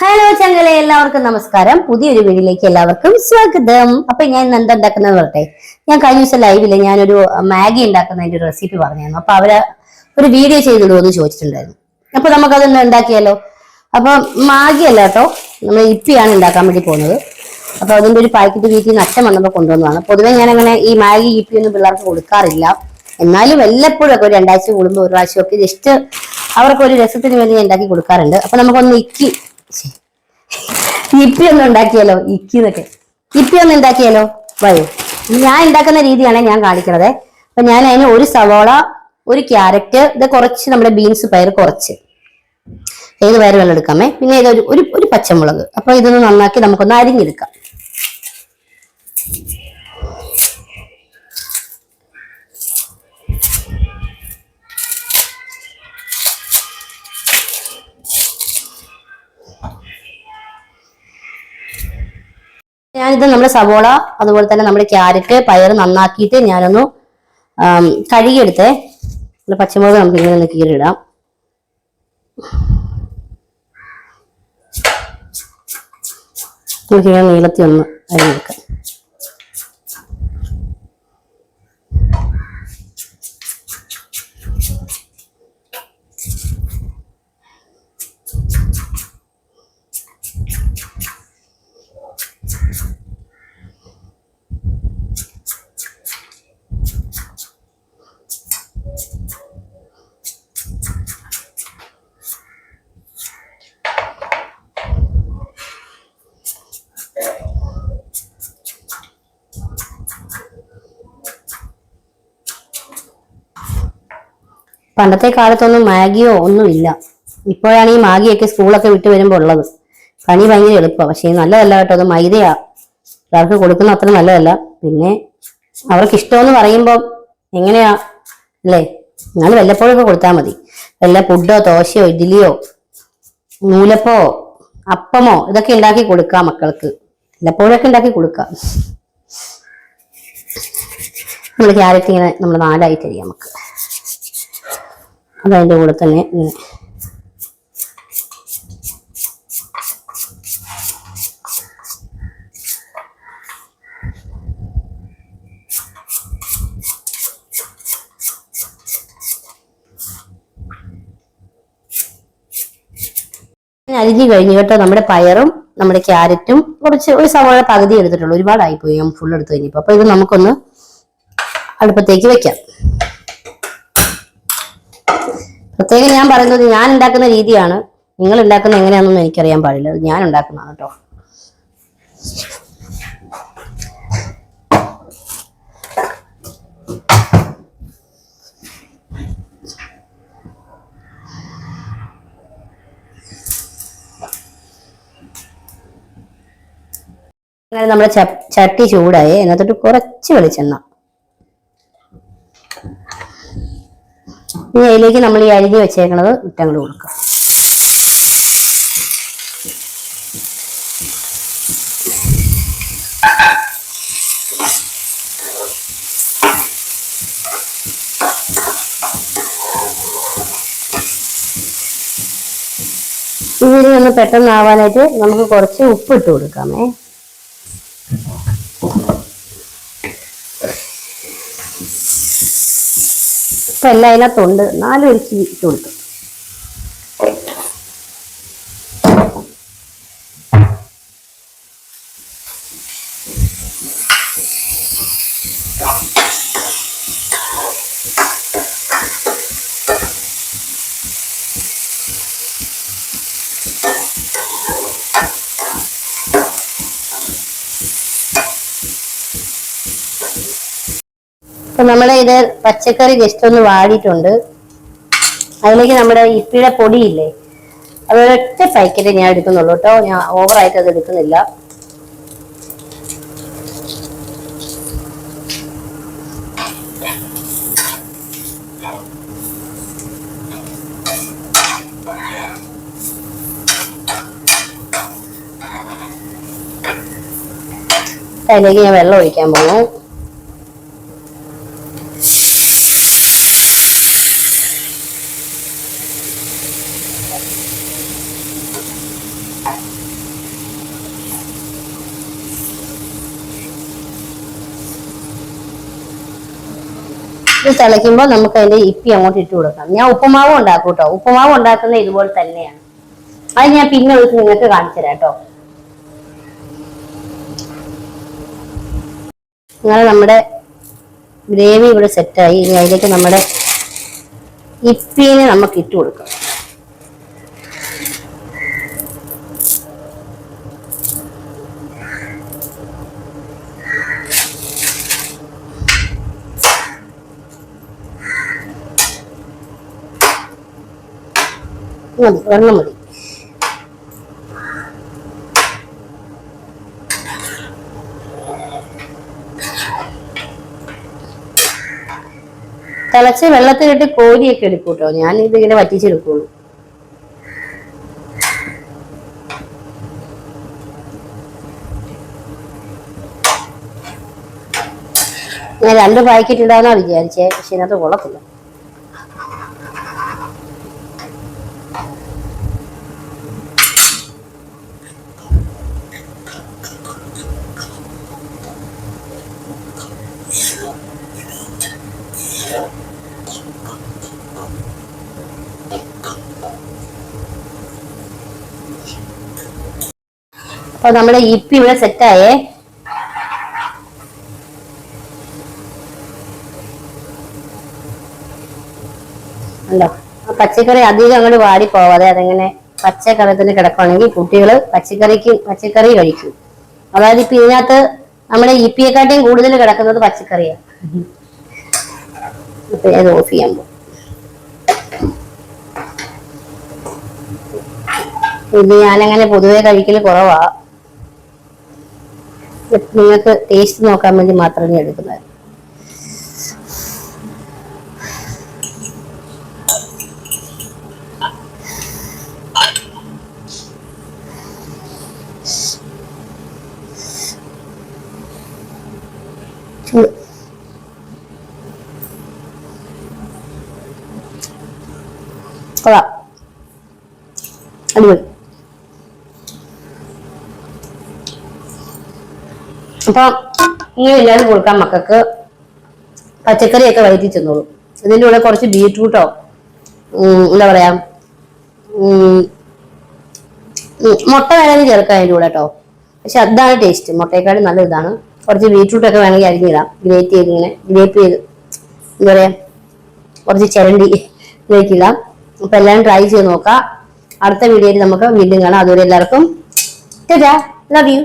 Hello ചങ്ങലെ എല്ലാവർക്കും നമസ്കാരം. പുതിയൊരു വീഡിയോയിലേക്ക് എല്ലാവർക്കും സ്വാഗതം. അപ്പൊ ഞാൻ ഇന്ന് എന്താ ഉണ്ടാക്കുന്നത് പറട്ടെ? ഞാൻ കഴിഞ്ഞ ദിവസം ലൈവിൽ ഞാനൊരു മാഗി ഉണ്ടാക്കുന്നതിന്റെ ഒരു റെസിപ്പി പറഞ്ഞിരുന്നു. അപ്പൊ അവർ ഒരു വീഡിയോ ചെയ്തിടുമോ എന്ന് ചോദിച്ചിട്ടുണ്ടായിരുന്നു. അപ്പൊ നമുക്കതൊന്ന് ഉണ്ടാക്കിയാലോ? അപ്പൊ മാഗി അല്ല കേട്ടോ നമ്മൾ ഇപ്പിയാണ് ഉണ്ടാക്കാൻ വേണ്ടി പോകുന്നത്. അപ്പൊ അതിന്റെ ഒരു പാക്കറ്റ് വീട്ടിൽ നിന്ന് അച്ഛൻ വന്നപ്പോൾ കൊണ്ടുവന്നതാണ്. പൊതുവെ ഞാൻ അങ്ങനെ ഈ മാഗി ഇപ്പി ഒന്നും പിള്ളേർക്ക് കൊടുക്കാറില്ല. എന്നാലും വല്ലപ്പോഴും ഒക്കെ ഒരു രണ്ടാഴ്ച കൂടുമ്പോൾ ഒരു പ്രാവശ്യമൊക്കെ ജസ്റ്റ് അവർക്ക് ഒരു രസത്തിന് വേണ്ടി ഞാൻ ഉണ്ടാക്കി കൊടുക്കാറുണ്ട്. അപ്പൊ നമുക്കൊന്ന് ഇക്കി. ഇപ്പി ഒന്ന് ഉണ്ടാക്കിയാലോ? ഇക്കി എന്നൊക്കെ ഇപ്പി ഒന്ന് ഉണ്ടാക്കിയാലോ? വരൂ. ഞാൻ ഉണ്ടാക്കുന്ന രീതിയാണ് ഞാൻ കാണിക്കണത്. അപ്പൊ ഞാൻ അതിന് ഒരു സവോള ഒരു ക്യാരറ്റ് ഇത് കുറച്ച് നമ്മുടെ ബീൻസ് പയർ കുറച്ച്. ഏത് പയർ വെള്ളം എടുക്കാമേ പിന്നെ ഏതൊരു ഒരു ഒരു പച്ചമുളക്. അപ്പൊ ഇതൊന്ന് നന്നാക്കി നമുക്കൊന്ന് അരിഞ്ഞെടുക്കാം. ഞാനിത് നമ്മുടെ സവോള അതുപോലെ തന്നെ നമ്മുടെ ക്യാരറ്റ് പയർ നന്നാക്കിയിട്ട് ഞാനൊന്ന് കഴുകിയെടുത്തേ. പച്ചമുളക് നമുക്ക് ഇങ്ങനെ ഒന്ന് കീറിയിടാം. നമുക്കിങ്ങനെ നീളത്തി ഒന്ന് അരിഞ്ഞെടുക്കാം. പണ്ടത്തെ കാലത്തൊന്നും മാഗിയോ ഒന്നുമില്ല ഇപ്പോഴാണ് ഈ മാഗിയൊക്കെ സ്കൂളൊക്കെ വിട്ട് വരുമ്പോൾ ഉള്ളത്. പണി ഭയങ്കര എളുപ്പമാണ് പക്ഷേ നല്ലതല്ല കേട്ടോ. അത് മൈദയാ. അവർക്ക് കൊടുക്കുന്ന അത്ര നല്ലതല്ല. പിന്നെ അവർക്ക് ഇഷ്ടമെന്ന് പറയുമ്പോൾ എങ്ങനെയാ? അല്ലേ? നിങ്ങൾ വല്ലപ്പോഴൊക്കെ കൊടുത്താൽ മതി. വല്ല പുഡോ ദോശയോ ഇഡ്ഡലിയോ നൂലപ്പോ അപ്പമോ ഇതൊക്കെ ഉണ്ടാക്കി കൊടുക്കാം മക്കൾക്ക്. വല്ലപ്പോഴൊക്കെ ഉണ്ടാക്കി കൊടുക്കാം. നമ്മൾ ക്യാരറ്റ് ഇങ്ങനെ നമ്മൾ നാലായിട്ട് അരിയാം നമുക്ക്. അതതിന്റെ കൂടെ തന്നെ ഇങ്ങനെ അരിഞ്ഞു കഴിഞ്ഞു കേട്ടോ നമ്മുടെ പയറും നമ്മുടെ ക്യാരറ്റും. കുറച്ച് ഒരു സവാള പകുതി എടുത്തിട്ടുള്ളൂ. ഒരുപാടായി പോയി ഞാൻ ഫുൾ എടുത്ത് കഴിഞ്ഞപ്പോൾ അപ്പോൾ ഇത് നമുക്കൊന്ന് അടുപ്പത്തേക്ക് വെക്കാം. പ്രത്യേകം ഞാൻ പറയുന്നത് ഞാൻ ഉണ്ടാക്കുന്ന രീതിയാണ്. നിങ്ങൾ ഉണ്ടാക്കുന്ന എങ്ങനെയാണെന്നൊന്നും എനിക്കറിയാൻ പാടില്ല. അത് ഞാൻ ഉണ്ടാക്കുന്നതാണ് കേട്ടോ നമ്മുടെ ചട്ടി ചൂടായി. അതിനകത്തോട്ട് കുറച്ച് വെളിച്ചെണ്ണ. ഇനി അതിലേക്ക് നമ്മൾ ഈ അരിഞ്ഞു വെച്ചേക്കണത് ഇട്ടങ്ങോട്ട് കൊടുക്കാം. ഇതിന് ഒന്ന് പെട്ടെന്ന് ആവാനായിട്ട് നമുക്ക് കുറച്ച് ഉപ്പ് ഇട്ട് കൊടുക്കാമേ. എല്ലാം അതിനകത്തുണ്ട്. നാല് ഇച്ചിരി ഇട്ട് കൊടുത്തു. അപ്പൊ നമ്മുടെ ഇത് പച്ചക്കറി ജസ്റ്റ് ഒന്ന് വാടിയിട്ടുണ്ട്. അതിലേക്ക് നമ്മുടെ ഇപ്പിയുടെ പൊടിയില്ലേ അത് ഒരൊറ്റ പാക്കറ്റ് ഞാൻ എടുക്കുന്നുള്ളൂ കേട്ടോ. ഞാൻ ഓവറായിട്ട് അത് എടുക്കുന്നില്ല. അതിലേക്ക് ഞാൻ വെള്ളം ഒഴിക്കാൻ പോകുന്നു ഇത് തിളയ്ക്കുമ്പോൾ നമുക്ക് അതിന്റെ ഇപ്പി അങ്ങോട്ട് ഇട്ട് കൊടുക്കാം. ഞാൻ ഉപ്പുമാവ് ഉണ്ടാക്കും കേട്ടോ ഉപ്പുമാവ് ഉണ്ടാക്കുന്ന ഇതുപോലെ തന്നെയാണ്. അത് ഞാൻ പിന്നെ ദിവസം നിങ്ങൾക്ക് കാണിച്ചു തരാം കേട്ടോ. നമ്മുടെ ഗ്രേവി ഇവിടെ സെറ്റായി ഇനി അതിലേക്ക് നമ്മുടെ ഇപ്പീനെ നമുക്ക് ഇട്ട് കൊടുക്കാം. മതി വെള്ളം മതി. തിളച്ച് വെള്ളത്തിലിട്ട് കോരിയൊക്കെ എടുക്കും കേട്ടോ ഞാൻ ഇതിങ്ങനെ വറ്റിച്ചെടുക്കുള്ളൂ. ഞാൻ രണ്ട് പാക്കറ്റ് ഇടാന്നാ വിചാരിച്ചേ പക്ഷെ ഇതിനകത്ത് കൊള്ളത്തില്ല. അപ്പൊ നമ്മുടെ ഇപ്പി ഇവിടെ സെറ്റായേ ഉണ്ടോ പച്ചക്കറി അധികം അങ്ങോട്ട് വാടി പോവാതെ അതിങ്ങനെ പച്ചക്കറി തന്നെ കിടക്കുകയാണെങ്കിൽ കുട്ടികൾ പച്ചക്കറിക്ക് പച്ചക്കറി കഴിക്കും. അതായത് ഇപ്പൊ ഇതിനകത്ത് നമ്മുടെ ഇപ്പിയെക്കാട്ടിയും കൂടുതൽ കിടക്കുന്നത് പച്ചക്കറിയാണ് അപ്പൊ ഇത് ഓഫ് ചെയ്യാൻ പോകും ഇത് ഞാനങ്ങനെ പൊതുവെ കഴിക്കൽ കുറവാ. നിങ്ങൾക്ക് ടേസ്റ്റ് നോക്കാൻ വേണ്ടി മാത്രമേ ഞാൻ എടുക്കുന്നത്. കൊള്ളാം അടിപൊളി. അപ്പൊ ഇങ്ങനെ എല്ലാവരും കൊടുക്കാം മക്കൾക്ക് പച്ചക്കറിയൊക്കെ വയറ്റി ചെന്നോളൂ. ഇതിന്റെ കൂടെ കുറച്ച് ബീറ്റ്റൂട്ടോ എന്താ പറയാ മുട്ട വേണമെങ്കിൽ ചേർക്കാം അതിന്റെ കൂടെ കേട്ടോ. പക്ഷെ അതാണ് ടേസ്റ്റ്. മുട്ടയെക്കാളും നല്ല ഇതാണ്. കുറച്ച് ബീറ്റ്റൂട്ടൊക്കെ വേണമെങ്കിൽ അരിഞ്ഞിടാം. ഗ്രേറ്റ് ചെയ്ത് ഇങ്ങനെ ഗ്രേപ്പ് ചെയ്ത് എന്താ പറയാ കുറച്ച് ചിരണ്ടി ഇതിലേക്ക് ഇടാം അപ്പൊ എല്ലാവരും ട്രൈ ചെയ്ത് നോക്കാം. അടുത്ത വീഡിയോയിൽ നമുക്ക് വീണ്ടും കാണാം. അതുവരെ എല്ലാവർക്കും ലവ് യു